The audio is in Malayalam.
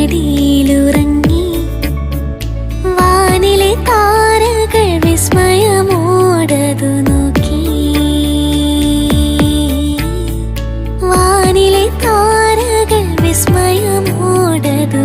മടിയിലുറങ്ങി വാനിലെ താരകൾ നോക്കി. വാനിലെ താരകൾ വിസ്മയമോടതു